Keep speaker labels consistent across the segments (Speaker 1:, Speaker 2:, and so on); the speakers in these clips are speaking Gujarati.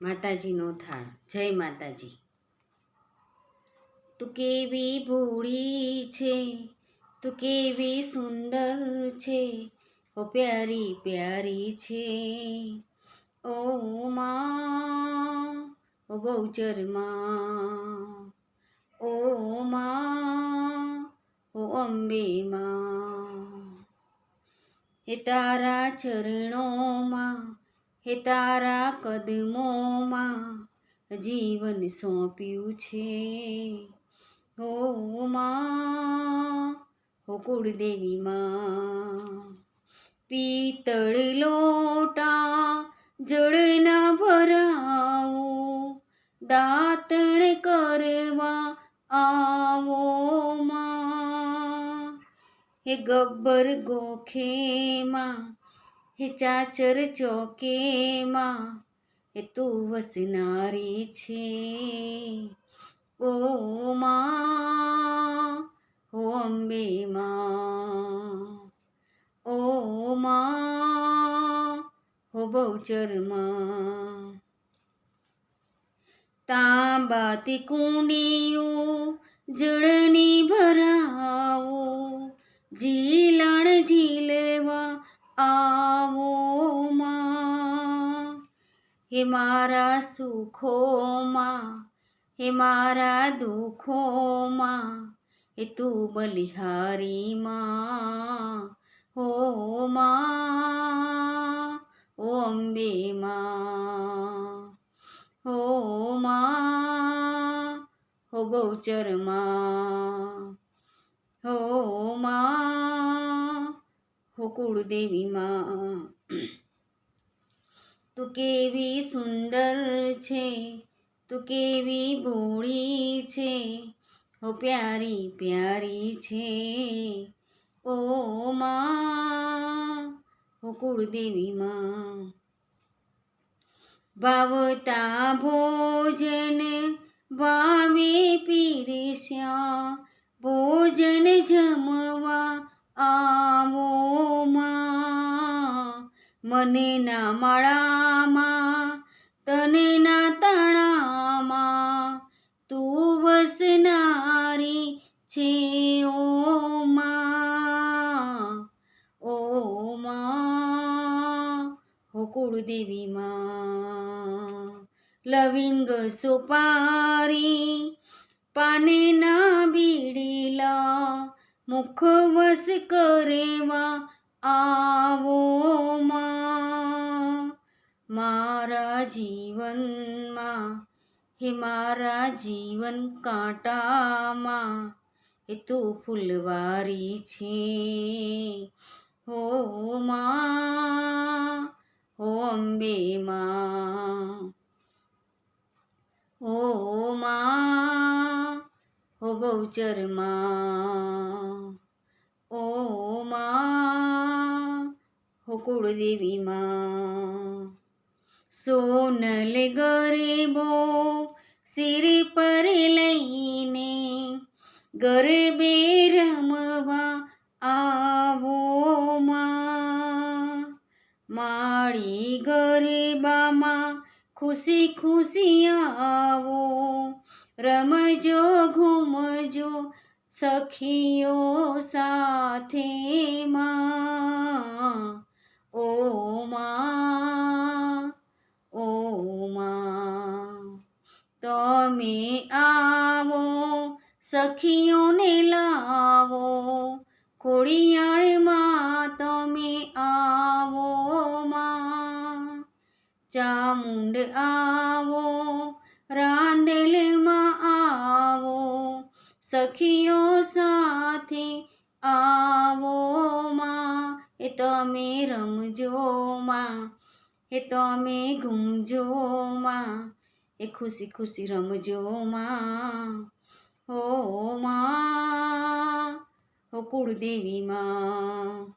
Speaker 1: માતાજીનો થાળ. જય માતાજી. તું કેવી ભોળી છે? તું કેવી સુંદર છે? ઓ પ્યારી પ્યારી છે. ઓ માં, ઓ બહુચરમાં. ઓ માં, ઓ અંબે માં. એ તારા ચરણોમાં હે તારા કદમોમાં જીવન સોંપ્યું છે. હો માં, હો કુળદેવી માં પિત્તળ લોટા જળના ભરાવો, દાતણ કરવા આવો માં. હે ગબ્બર ગોખેમાં હે ચાચર ચોકેમાં એ તું વસનારી છે. ઓ માં, હો અંબે માં, ઓ માં, હો બહુચરમાં તાંબાતી કુંડિયું જળની ભરાવો ઝીલણ હે મારા સુખોમાં, હે મારા દુઃખોમાં એ તું બલિહારી માં, હો માં ઓ અંબે માં, હો માં, હો બહુચરમાં, હો માં, હો કુળદેવી માં. તું કેવી સુંદર છે, તું કેવી ભોળી છે, હો પ્યારી પ્યારી છે. ઓ માં, હો કુળદેવી માં, ભાવતા ભોજન ભાવે પીરસ્યા. મને ના માળામાં, તને ના તણામાં, તું વસનારી છે કુળદેવી માં લવિંગ સુપારી, પાને ના બીડીલા મુખવસ કરેવા આવો મારા જીવનમાં, હે મારા જીવન કાંટામાં, એ તો ફૂલવારી છે. હો માં, હો અંબે માં, હો માં, હો બહુચરમાં કુળદેવી માં સોનલ ગરીબો સિરી પર લઈને ગરબે રમવા આવો માળી ગરીબામાં ખુશી ખુશી આવો. રમજો, ઘૂમજો સખીઓ સાથે માં. ઓ માં ઓ માં, તમે આવો, સખીઓને લાવો કોળિયાળમાં તમે આવો, માં. ચામુંડ આવો, રાંદેલમાં આવો, સખીઓ સાથે આવો, માં. તમે રમજો માં એ તમે ઘૂમજો માં એ ખુશી ખુશી રમજો માં હો માં, હો કુળદેવી માં.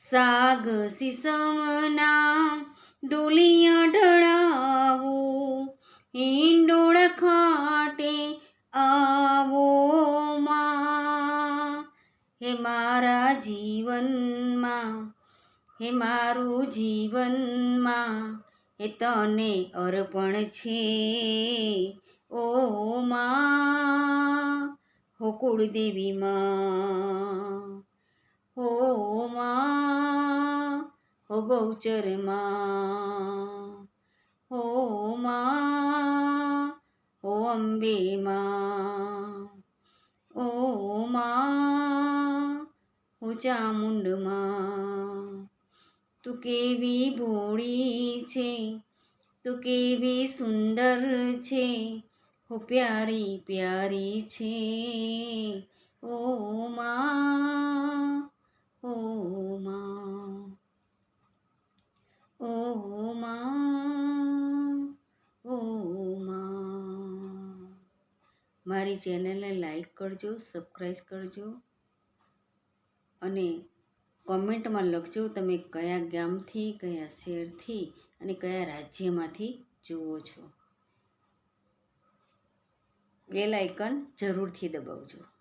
Speaker 1: સાગ સિસમના ડોલિયા ઢળાવો હિંડોળા હે મારું જીવનમાં એ તને અર્પણ છે. ઓ માં, હો કુળદેવી માં, હો માં, હો બહુચરમાં, હો માં, હો અંબે માં, ઓ માં, હો ચામુંડમાં તું કેવી ભોળી છે? તું કેવી સુંદર છે? હો પ્યારી પ્યારી છે. ઓ માં ઓ માં ઓ માં ઓ માં. મારી ચેનલને લાઈક કરજો, સબસ્ક્રાઈબ કરજો અને કોમેન્ટમાં લખજો તમે કયા ગામથી, કયા શહેરથી અને કયા રાજ્યમાંથી જુઓ છો. બેલ આઇકન જરૂરથી દબાવજો.